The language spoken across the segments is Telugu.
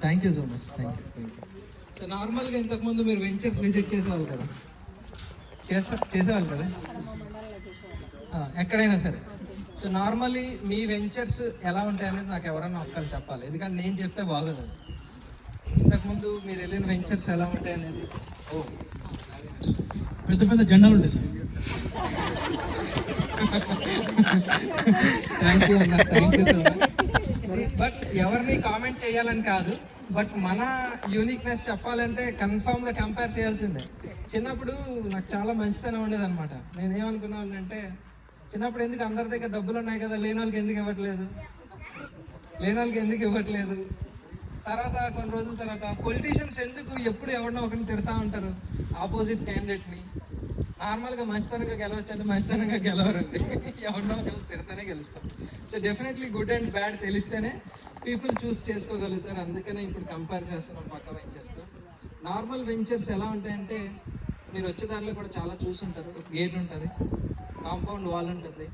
Thank you so much thank you thank you so నార్మల్గా ఇంతకుముందు మీరు వెంచర్స్ విజిట్ చేసేవాళ్ళు కదా? చేస్తా చేసేవాళ్ళు కదా? ఎక్కడైనా సరే. సో నార్మల్లీ మీ వెంచర్స్ ఎలా ఉంటాయి అనేది నాకు ఎవరన్నా ఒక్కరు చెప్పాలి. ఎందుకంటే నేను చెప్తే బాగోదు. ఇంతకుముందు మీరు వెళ్ళిన వెంచర్స్ ఎలా ఉంటాయి అనేది? ఓ. పెద్ద పెద్ద జెండాలు ఉంటాయి సార్. థ్యాంక్ యూ అన్న. Thank you so much but ఎవరిని కామెంట్ చేయాలని కాదు. బట్ మన యూనిక్నెస్ చెప్పాలంటే కన్ఫామ్గా కంపేర్ చేయాల్సిందే. చిన్నప్పుడు నాకు చాలా మంచితనం ఉండేది అనమాట నేను ఏమనుకున్నాను అంటే చిన్నప్పుడు ఎందుకు అందరి దగ్గర డబ్బులు ఉన్నాయి కదా లేని వాళ్ళకి ఎందుకు ఇవ్వట్లేదు? లేని వాళ్ళకి ఎందుకు ఇవ్వట్లేదు? తర్వాత కొన్ని రోజుల తర్వాత పొలిటీషియన్స్ ఎందుకు ఎప్పుడు ఎవరినో ఒకరిని తిడతా ఉంటారు? ఆపోజిట్ క్యాండిడేట్ని నార్మల్గా మంచితనంగా గెలవచ్చు అంటే మంచితనంగా గెలవరండి. ఎవరినో ఒకరు తిడతానే గెలుస్తాం. So definitely good and bad తెలిస్తేనే పీపుల్ చూస్ చేసుకోగలుగుతారు. అందుకనే ఇప్పుడు కంపేర్ చేస్తున్నాం పక్క వెంచర్స్తో నార్మల్ వెంచర్స్ ఎలా ఉంటాయంటే మీరు వచ్చే దారిలో కూడా చాలా చూసుంటారు గేట్ ఉంటుంది కాంపౌండ్ వాల్ ఉంటుంది.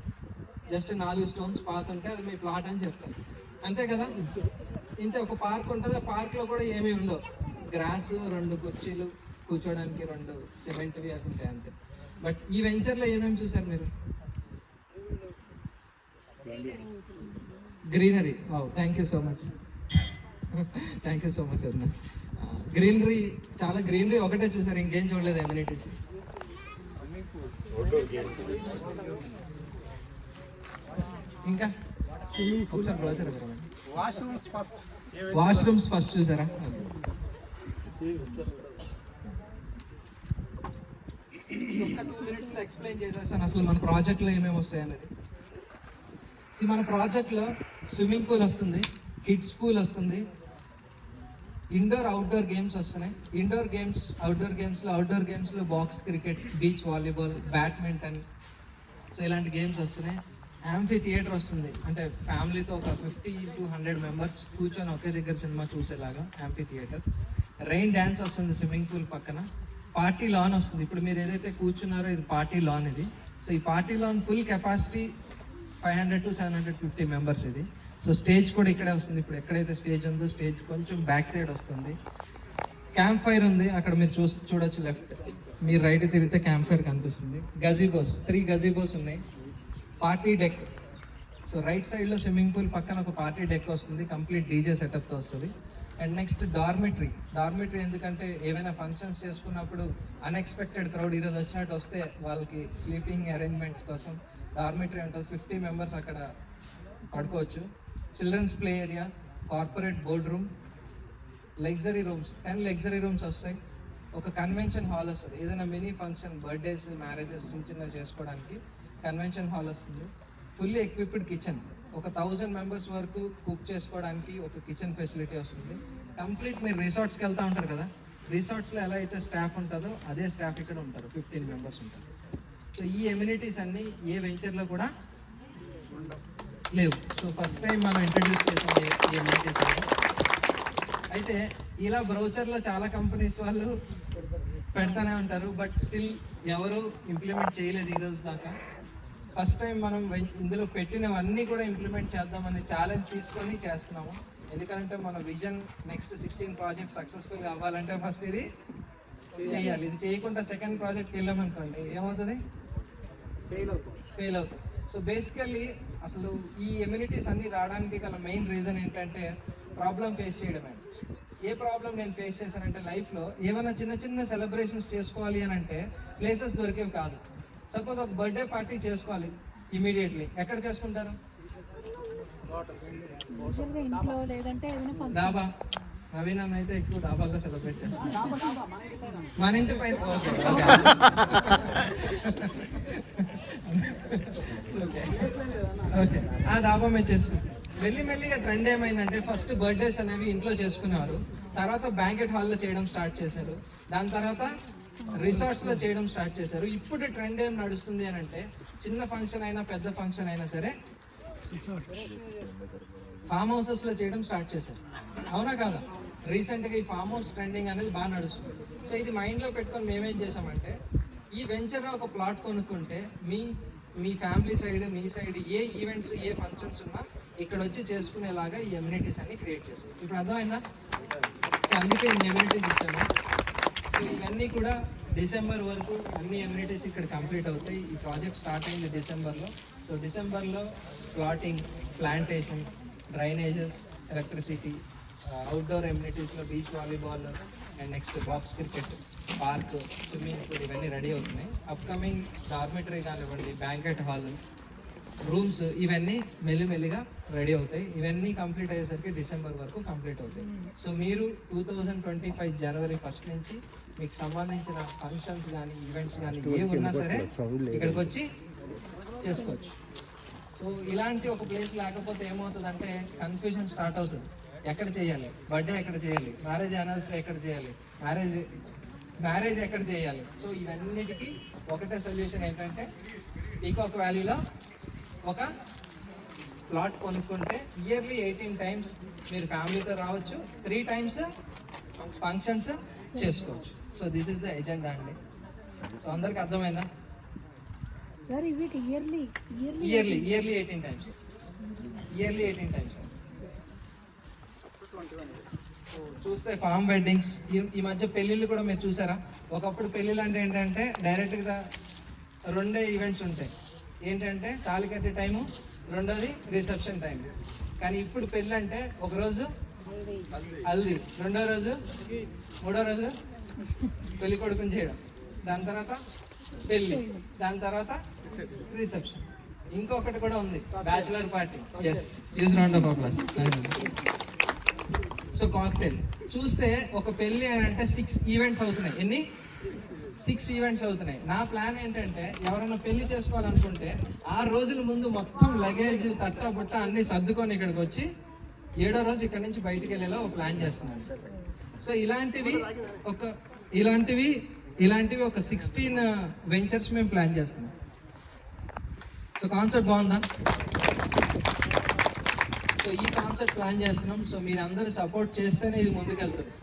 జస్ట్ నాలుగు స్టోన్స్ పాత ఉంటే అది మీ ప్లాట్ అని చెప్తారు. అంతే కదా? ఇంతే ఒక పార్క్ ఉంటుంది ఆ పార్క్లో కూడా ఏమీ ఉండవు. గ్రాస్ రెండు కుర్చీలు కూర్చోడానికి రెండు సిమెంట్వి అవి ఉంటాయి అంతే. బట్ ఈ వెంచర్లో ఏమేమి చూసారు మీరు? Greenery. Wow thank you so much thank you so much అన్న గ్రీనరీ చాలా గ్రీనరీ ఒకటే చూసారు ఇంకేం చూడలేదు ఎమ్యూనిటీస్ ఇంకా? ఒకసారి browser washrooms first washrooms first చూసారా? ఒక్క టూ మినిట్స్లో ఎక్స్ప్లెయిన్ చేసేస్తాను అసలు మన ప్రాజెక్ట్లో ఏమేమి వస్తాయి అనేది. మన ప్రాజెక్ట్లో స్విమ్మింగ్ పూల్ వస్తుంది కిడ్స్ పూల్ వస్తుంది ఇండోర్ అవుట్డోర్ గేమ్స్ వస్తున్నాయి. ఇండోర్ గేమ్స్ అవుట్డోర్ గేమ్స్లో అవుట్డోర్ గేమ్స్లో box cricket beach volleyball badminton so ఇలాంటి గేమ్స్ వస్తున్నాయి. యాంఫీ థియేటర్ వస్తుంది. అంటే ఫ్యామిలీతో ఒక ఫిఫ్టీ టు హండ్రెడ్ మెంబర్స్ కూర్చొని ఒకే దగ్గర సినిమా చూసేలాగా యాంఫీ థియేటర్ రెయిన్ డ్యాన్స్ వస్తుంది స్విమ్మింగ్ పూల్ పక్కన. పార్టీ లాన్ వస్తుంది. ఇప్పుడు మీరు ఏదైతే కూర్చున్నారో ఇది పార్టీ లాన్ ఇది. సో ఈ party lawn full capacity five hundred to seven hundred fifty members ఇది. సో స్టేజ్ కూడా ఇక్కడే వస్తుంది. ఇప్పుడు ఎక్కడైతే స్టేజ్ ఉందో స్టేజ్ కొంచెం బ్యాక్ సైడ్ వస్తుంది. క్యాంప్ ఫైర్ ఉంది. అక్కడ మీరు చూ చూడొచ్చు లెఫ్ట్ మీరు రైట్ తిరిగితే క్యాంప్ ఫైర్ కనిపిస్తుంది. గజీబోస్ త్రీ గజీబోస్ ఉన్నాయి. పార్టీ డెక్ సో రైట్ సైడ్లో స్విమ్మింగ్ పూల్ పక్కన ఒక పార్టీ డెక్ వస్తుంది. కంప్లీట్ డీజే సెటప్తో వస్తుంది. అండ్ నెక్స్ట్ డార్మెటరీ డార్మెటరీ ఎందుకంటే ఏమైనా ఫంక్షన్స్ చేసుకున్నప్పుడు అన్ఎక్స్పెక్టెడ్ క్రౌడ్ ఈరోజు వచ్చినట్టు వస్తే వాళ్ళకి స్లీపింగ్ అరేంజ్మెంట్స్ కోసం డార్మెటరీ ఉంటుంది ఫిఫ్టీ మెంబర్స్ అక్కడ పడుకోవచ్చు. Children's play area corporate board room luxury rooms ten luxury rooms వస్తాయి. ఒక కన్వెన్షన్ హాల్ వస్తుంది. ఏదైనా మినీ ఫంక్షన్ బర్త్డేస్ మ్యారేజెస్ చిన్న చిన్నవి చేసుకోవడానికి కన్వెన్షన్ హాల్ వస్తుంది. ఫుల్లీ ఎక్విప్డ్ కిచెన్ ఒక థౌజండ్ మెంబర్స్ వరకు కుక్ చేసుకోవడానికి ఒక కిచెన్ ఫెసిలిటీ వస్తుంది. కంప్లీట్ మీరు రిసార్ట్స్కి వెళ్తూ ఉంటారు కదా? రిసార్ట్స్లో ఎలా అయితే స్టాఫ్ ఉంటుందో అదే స్టాఫ్ ఇక్కడ ఉంటారు. ఫిఫ్టీన్ మెంబర్స్ ఉంటారు. సో ఈ ఎమ్యూనిటీస్ అన్నీ ఏ వెంచర్లో కూడా లేవు. సో ఫస్ట్ టైం మనం ఇంట్రడ్యూస్ చేసాం ఈ- ఈ ఎమ్యూనిటీస్ అన్నీ. అయితే ఇలా బ్రౌచర్లో చాలా కంపెనీస్ వాళ్ళు పెడతానే ఉంటారు. బట్ స్టిల్ ఎవరు ఇంప్లిమెంట్ చేయలేదు ఈ రోజు దాకా. ఫస్ట్ టైం మనం ఇందులో పెట్టినవన్నీ కూడా ఇంప్లిమెంట్ చేద్దామని ఛాలెంజ్ తీసుకొని చేస్తున్నాము. ఎందుకంటే మన విజన్ నెక్స్ట్ సిక్స్టీన్ ప్రాజెక్ట్ సక్సెస్ఫుల్గా అవ్వాలంటే ఫస్ట్ ఇది చేయాలి. ఇది చేయకుండా సెకండ్ ప్రాజెక్ట్కి వెళ్ళామనుకోండి ఏమవుతుంది? ఫెయిల్ అవుతుంది ఫెయిల్ అవుతుంది సో బేసికల్లీ అసలు ఈ ఎమ్యూనిటీస్ అన్ని రావడానికి గల మెయిన్ రీజన్ ఏంటంటే ప్రాబ్లం ఫేస్ చేయడమే. ఏ ప్రాబ్లం నేను ఫేస్ చేశానంటే లైఫ్లో ఏమైనా చిన్న చిన్న సెలబ్రేషన్స్ చేసుకోవాలి అని అంటే ప్లేసెస్ దొరికేవి కాదు. సపోజ్ ఒక బర్త్డే పార్టీ చేసుకోవాలి ఇమీడియట్లీ. ఎక్కడ చేసుకుంటారు? డాబా. నవీన్ అన్న అయితే ఎక్కువ డాబాల్లో సెలబ్రేట్ చేస్తాను మన ఇంటి పైన ఓకే ఓకే. ఓకే ఆ డాబా మీద చేసుకుంటాం. మెల్లి మెల్లిగా ట్రెండ్ ఏమైందంటే ఫస్ట్ బర్త్డేస్ అనేవి ఇంట్లో చేసుకునేవారు. తర్వాత బ్యాంకెట్ హాల్లో చేయడం స్టార్ట్ చేశారు. దాని తర్వాత రిసార్ట్స్లో చేయడం స్టార్ట్ చేశారు. ఇప్పుడు ట్రెండ్ ఏం నడుస్తుంది అని అంటే చిన్న ఫంక్షన్ అయినా పెద్ద ఫంక్షన్ అయినా సరే ఫామ్ హౌసెస్లో చేయడం స్టార్ట్ చేశారు. అవునా కాదా? రీసెంట్గా ఈ ఫామ్ హౌస్ ట్రెండింగ్ అనేది బాగా నడుస్తుంది. సో ఇది మైండ్లో పెట్టుకొని మేమేం చేసామంటే ఈ వెంచర్లో ఒక ప్లాట్ కొనుక్కుంటే మీ మీ ఫ్యామిలీ సైడ్ మీ సైడ్ ఏ ఈవెంట్స్ ఏ ఫంక్షన్స్ ఉన్నా ఇక్కడ వచ్చి చేసుకునేలాగా ఈ ఎమ్యూనిటీస్ అన్ని క్రియేట్ చేసాం ఇప్పుడు అర్థమైందా? సో అందుకే ఇన్ని ఎమ్యూనిటీస్ ఇచ్చాము. సో ఇవన్నీ కూడా డిసెంబర్ వరకు అన్ని ఎమ్యూనిటీస్ ఇక్కడ కంప్లీట్ అవుతాయి. ఈ ప్రాజెక్ట్ స్టార్ట్ అయింది డిసెంబర్లో. సో డిసెంబర్లో plotting plantation drainages electricity outdoor ఎమ్యూనిటీస్లో beach volleyball and next box cricket park swimming pool ఇవన్నీ రెడీ అవుతున్నాయి. అప్కమింగ్ డార్మెటరీ కానివ్వండి బ్యాంకెట్ హాల్ రూమ్స్ ఇవన్నీ మెల్లిమెల్లిగా రెడీ అవుతాయి. ఇవన్నీ కంప్లీట్ అయ్యేసరికి డిసెంబర్ వరకు కంప్లీట్ అవుతాయి. సో మీరు టూ థౌజండ్ ట్వంటీ ఫైవ్ జనవరి ఫస్ట్ నుంచి మీకు సంబంధించిన ఫంక్షన్స్ కానీ ఈవెంట్స్ కానీ ఏ ఉన్నా సరే ఇక్కడికి వచ్చి చేసుకోవచ్చు. సో ఇలాంటి ఒక ప్లేస్ లేకపోతే ఏమవుతుందంటే కన్ఫ్యూజన్ స్టార్ట్ అవుతుంది. ఎక్కడ చేయాలి? బర్త్డే ఎక్కడ చేయాలి? మ్యారేజ్ యానివర్సరీ ఎక్కడ చేయాలి? మ్యారేజ్ మ్యారేజ్ ఎక్కడ చేయాలి? సో ఇవన్నిటికీ ఒకటే సొల్యూషన్ ఏంటంటే పీకాక్ వ్యాలీలో ఒక ప్లాట్ కొనుక్కుంటే ఇయర్లీ ఎయిటీన్ టైమ్స్ మీరు ఫ్యామిలీతో రావచ్చు త్రీ టైమ్స్ ఫంక్షన్స్ చేసుకోవచ్చు. So this is the agenda అండి. సో అందరికి అర్థమైందా? Sir is it yearly yearly yearly yearly eighteen times yearly eighteen times చూస్తే ఫామ్ వెడ్డింగ్స్ ఈ మధ్య పెళ్ళిళ్ళు కూడా మీరు చూసారా? ఒకప్పుడు పెళ్ళిళ్ళు అంటే ఏంటంటే డైరెక్ట్గా రెండే ఈవెంట్స్ ఉంటాయి. ఏంటంటే తాళి కట్టే టైము రెండోది రిసెప్షన్ టైం. కానీ ఇప్పుడు పెళ్ళి అంటే ఒక రోజు హల్దీ. రెండో రోజు మూడో రోజు పెళ్ళి కొడుకుని చేయడం. దాని తర్వాత పెళ్ళి. దాని తర్వాత రిసెప్షన్. ఇంకొకటి కూడా ఉంది bachelor party. Yes huge round of applause so cocktail చూస్తే ఒక పెళ్ళి అని అంటే సిక్స్ ఈవెంట్స్ అవుతున్నాయి. ఎన్ని? సిక్స్ ఈవెంట్స్ అవుతున్నాయి. నా ప్లాన్ ఏంటంటే ఎవరైనా పెళ్ళి చేసుకోవాలనుకుంటే ఆరు రోజుల ముందు మొత్తం లగేజ్ తట్ట బుట్ట అన్ని సర్దుకొని ఇక్కడికి వచ్చి ఏడో రోజు ఇక్కడ నుంచి బయటికి వెళ్ళేలా ఒక ప్లాన్ చేస్తున్నాను. సో ఇలాంటివి ఒక ఇలాంటివి ఇలాంటివి ఒక సిక్స్టీన్ వెంచర్స్ మేము ప్లాన్ చేస్తున్నాం. సో కాన్సెప్ట్ బాగుందా? సో ఈ కాన్సెప్ట్ ప్లాన్ చేస్తున్నాం. సో మీరు అందరూ సపోర్ట్ చేస్తేనే ఇది ముందుకెళ్తుంది.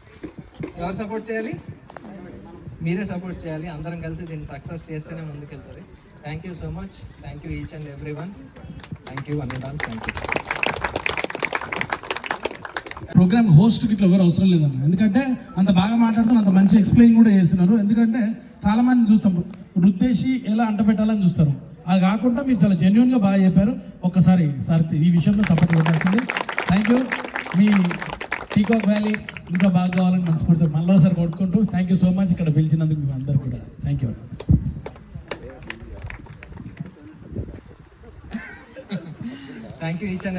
ఎవరు సపోర్ట్ చేయాలి? మీరే సపోర్ట్ చేయాలి. అందరం కలిసి దీన్ని సక్సెస్ చేస్తేనే ముందుకెళ్తుంది. Thank you so much thank you each and every one thank you one and all thank you programme హోస్ట్కి ఇట్లా ఎవరు అవసరం లేదన్న. ఎందుకంటే అంత బాగా మాట్లాడుతున్నారు అంత మంచి ఎక్స్ప్లెయిన్ కూడా చేస్తున్నారు. ఎందుకంటే చాలామంది చూస్తాం వృద్ధేసి ఎలా అంటపెట్టాలని చూస్తారు. అది కాకుండా మీరు చాలా జెన్యున్గా బాగా చెప్పారు. ఒక్కసారి సార్ ఈ విషయంలో సపోర్ట్ ఉండాల్సింది. థ్యాంక్ యూ మీ పీకాక్ వ్యాలీ ఇంకా బాగా కావాలని మనస్ఫూర్తిగా మళ్ళీ ఒకసారి కొట్టుకుంటూ థ్యాంక్ యూ సో మచ్ ఇక్కడ పిలిచినందుకు మేము అందరు కూడా. Thank you thank you each and